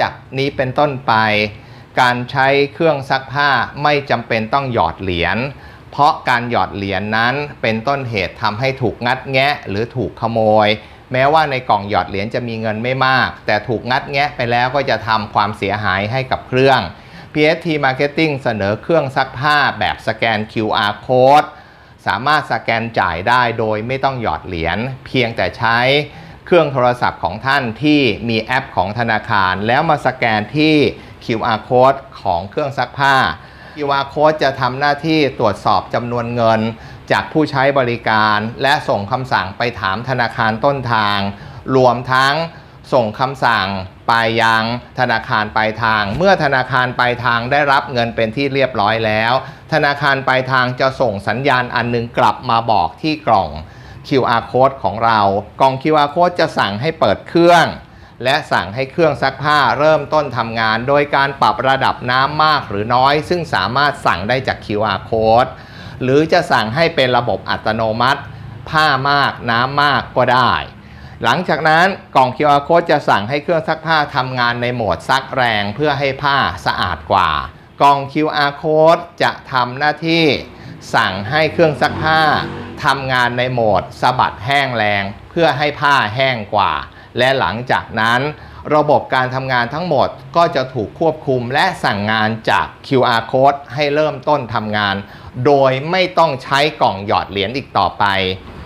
จากนี้เป็นต้นไป การใช้เครื่องซักผ้าไม่จำเป็นต้องหยอดเหรียญเพราะการหยอดเหรียญนั้นเป็นต้นเหตุทำให้ถูกงัดแงะหรือถูกขโมย แม้ว่าในกล่องหยอดเหรียญจะมีเงินไม่มาก แต่ถูกงัดแงะไปแล้วก็จะทำความเสียหายให้กับเครื่อง PST Marketing เสนอเครื่องซักผ้าแบบสแกน QR code สามารถสแกนจ่ายได้โดยไม่ต้องหยอดเหรียญเพียงแต่ใช้ เครื่องโทรศัพท์ของท่านที่มีแอปของธนาคาร แล้วมาสแกนที่ QR code ของเครื่องซักผ้า QR code จะทำหน้าที่ตรวจสอบจำนวนเงิน จากผู้ใช้บริการ และส่งคำสั่งไปถามธนาคารต้นทาง รวมทั้งส่งคำสั่งไปยังธนาคารปลายทาง เมื่อธนาคารปลายทางได้รับเงินเป็นที่เรียบร้อยแล้ว ธนาคารปลายทางจะส่งสัญญาณอันหนึงกลับมาบอกที่กล่อง QR code ของเรากล่อง QR code จะสั่งให้เปิดเครื่อง และสั่งให้เครื่องซักผ้าเริ่มต้นทำงาน โดยการปรับระดับน้ำมากหรือน้อย ซึ่งสามารถสั่งได้จาก QR code หรือจะสั่งให้เป็นระบบอัตโนมัติ ผ้ามากน้ำมากก็ได้ หลังจากนั้นกล่อง QR code จะสั่งให้เครื่องซักผ้าทำงานในโหมดซักแรงเพื่อให้ผ้าสะอาดกว่ากล่อง QR code จะทำหน้าที่สั่งให้เครื่องซักผ้า ทำงานในโหมดสะบัดแห้งแรง เพื่อให้ผ้าแห้งกว่า และหลังจากนั้นระบบการทำงานทั้งหมดก็จะถูกควบคุมและสั่งงานจาก QR code ให้เริ่มต้นทำงาน โดยไม่ต้องใช้กล่องหยอดเหรียญอีกต่อไป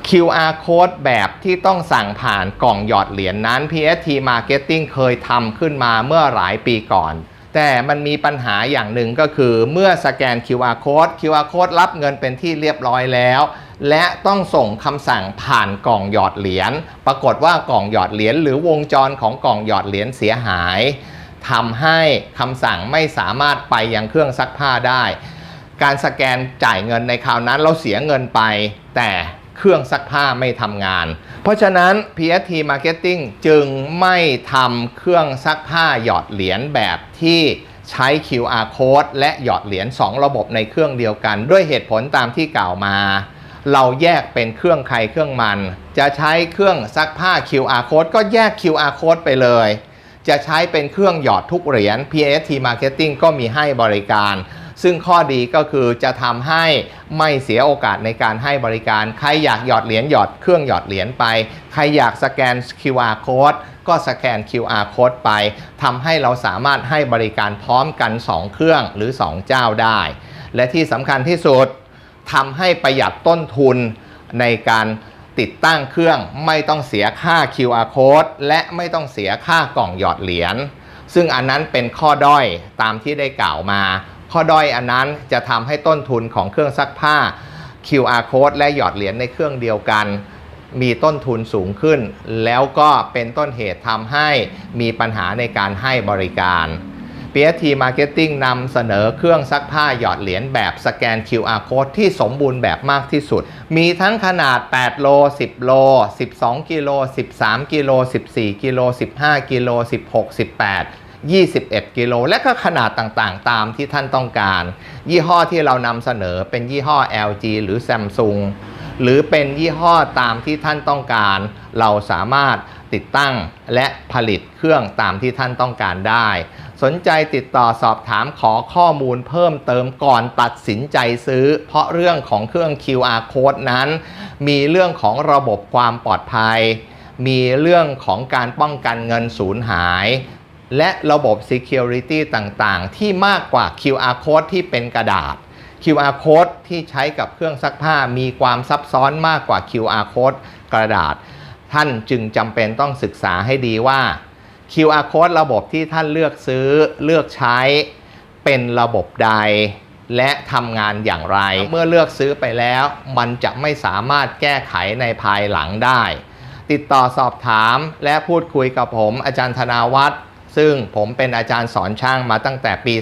QR code แบบที่ต้องสั่งผ่านกล่องหยอดเหรียญนนั้น PST Marketing เคยทำขึ้นมาเมื่อหลายปีก่อน แต่มันมีปัญหาอย่างหนึ่งก็คือเมื่อสแกน QR code QR code รับเงินเป็นที่เรียบร้อยแล้ว และต้องส่งคำสั่งผ่านกล่องหยอดเหรียญ ปรากฏว่ากล่องหยอดเหรียญหรือวงจรของกล่องหยอดเหรียญเสียหายทำให้คำสั่งไม่สามารถไปยังเครื่องซักผ้าได้ การสแกนจ่ายเงินในคราวนั้นเราเสียเงินไป แต่เครื่องซักผ้าไม่ทำงาน เพราะฉะนั้น PST Marketing จึงไม่ทำเครื่องซักผ้าหยอดเหรียญแบบที่ใช้ QR code และหยอดเหรียญ2 ระบบในเครื่องเดียวกัน ด้วยเหตุผลตามที่กล่าวมา เราแยกเป็นเครื่องใครเครื่องมัน จะใช้เครื่องซักผ้า QR code ก็แยก QR code ไปเลย จะใช้เป็นเครื่องหยอดทุกเหรียญ PST Marketing ก็มีให้บริการ ซึ่งข้อดีก็คือจะทำให้ไม่เสียโอกาสในการให้บริการ ใครอยากหยอดเหรียญหยอดเครื่องหยอดเหรียญไป ใครอยากสแกน QR code ก็สแกน QR code ไปทำให้เราสามารถให้บริการพร้อมกัน 2 เครื่องหรือ 2 เจ้าได้ และที่สำคัญที่สุด ทำให้ประหยัดต้นทุนในการติดตั้งเครื่องไม่ต้องเสียค่า QR code และไม่ต้องเสียค่ากล่องหยอดเหรียญ ซึ่งอันนั้นเป็นข้อด้อยตามที่ได้กล่าวมา ข้อด้อยอันนั้นจะทำให้ต้นทุนของเครื่องซักผ้า QR code และหยอดเหรียญในเครื่องเดียวกัน มีต้นทุนสูงขึ้น แล้วก็เป็นต้นเหตุทำให้มีปัญหาในการให้บริการ PST Marketing นำเสนอเครื่องซักผ้าหยอดเหรียญแบบสแกน QR code ที่สมบูรณ์แบบมากที่สุด มีทั้งขนาด 8 โล 10 โล 12 กิโล 13 กิโล 14 กิโล 15 กิโล 16 18 21 กิโล และก็ขนาดต่างๆ ตามที่ท่านต้องการ ยี่ห้อที่เรานำเสนอเป็นยี่ห้อ LG หรือ Samsung หรือเป็นยี่ห้อตามที่ท่านต้องการ เราสามารถ ติดตั้งและผลิตเครื่องตามที่ท่านต้องการได้ สนใจติดต่อสอบถามขอข้อมูลเพิ่มเติมก่อนตัดสินใจซื้อ เพราะเรื่องของเครื่อง QR code นั้น มีเรื่องของระบบความปลอดภัย มีเรื่องของการป้องกันเงินสูญหาย และระบบ Security ต่างๆ ที่มากกว่า QR code ที่เป็นกระดาษ QR code ที่ใช้กับเครื่องซักผ้ามีความซับซ้อนมากกว่า QR code กระดาษ ท่านจึงจำเป็นต้องศึกษาให้ดีว่า QR code ระบบที่ท่านเลือกซื้อเลือกใช้เป็นระบบใด และทำงานอย่างไร เมื่อเลือกซื้อไปแล้ว มันจะไม่สามารถแก้ไขในภายหลังได้ ติดต่อสอบถามและพูดคุยกับผมอาจารย์ธนาวัฒน์ซึ่งผมเป็นอาจารย์สอนช่างมาตั้งแต่ปี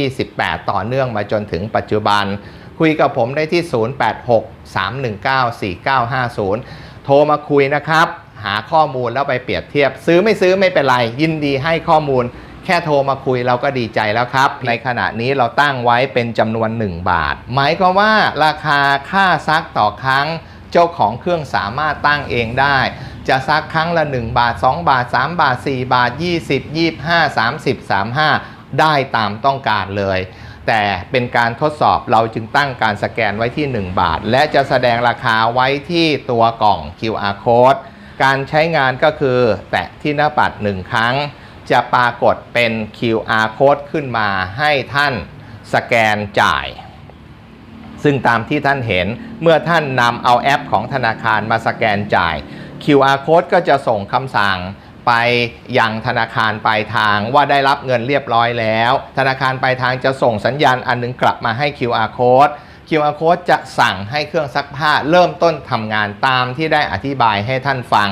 2528 ต่อเนื่องมาจนถึงปัจจุบัน คุยกับผมได้ที่ 0863194950 โทรมาคุยนะครับ หาข้อมูลแล้วไปเปรียบเทียบ ซื้อไม่ซื้อไม่เป็นไร ยินดีให้ข้อมูล แค่โทรมาคุยเราก็ดีใจแล้วครับ ในขณะนี้เราตั้งไว้เป็นจำนวน 1 บาท หมายความว่าราคาค่าซักต่อครั้ง เจ้าของเครื่องสามารถตั้งเองได้จจะซักครั้งละ 1 บาท 2 บาท 3 บาท 4 บาท 20 25 30 35 ได้ตามต้องการเลย แต่เป็นการทดสอบเราจึงตั้งการสแกนไว้ที่ 1 บาท และจะแสดงราคาไว้ที่ตัวกล่อง QR code การใช้งานก็คือ แตะที่หน้าปัด 1 ครั้ง จะปรากฏเป็น QR code ขึ้นมาให้ท่านสแกนจ่าย ซึ่งตามที่ท่านเห็นเมื่อท่านนำเอาแอปของธนาคารมาสแกนจ่าย QR code ก็จะส่งคำสั่ง ไปยังธนาคารปลายทางว่าได้รับเงินเรียบร้อยแล้ว ธนาคารปลายทางจะส่งสัญญาณอันหนึงกลับมาให้ QR code QR code จะสั่งให้เครื่องซักผ้าเริ่มต้นทำงานตามที่ได้อธิบายให้ท่านฟัง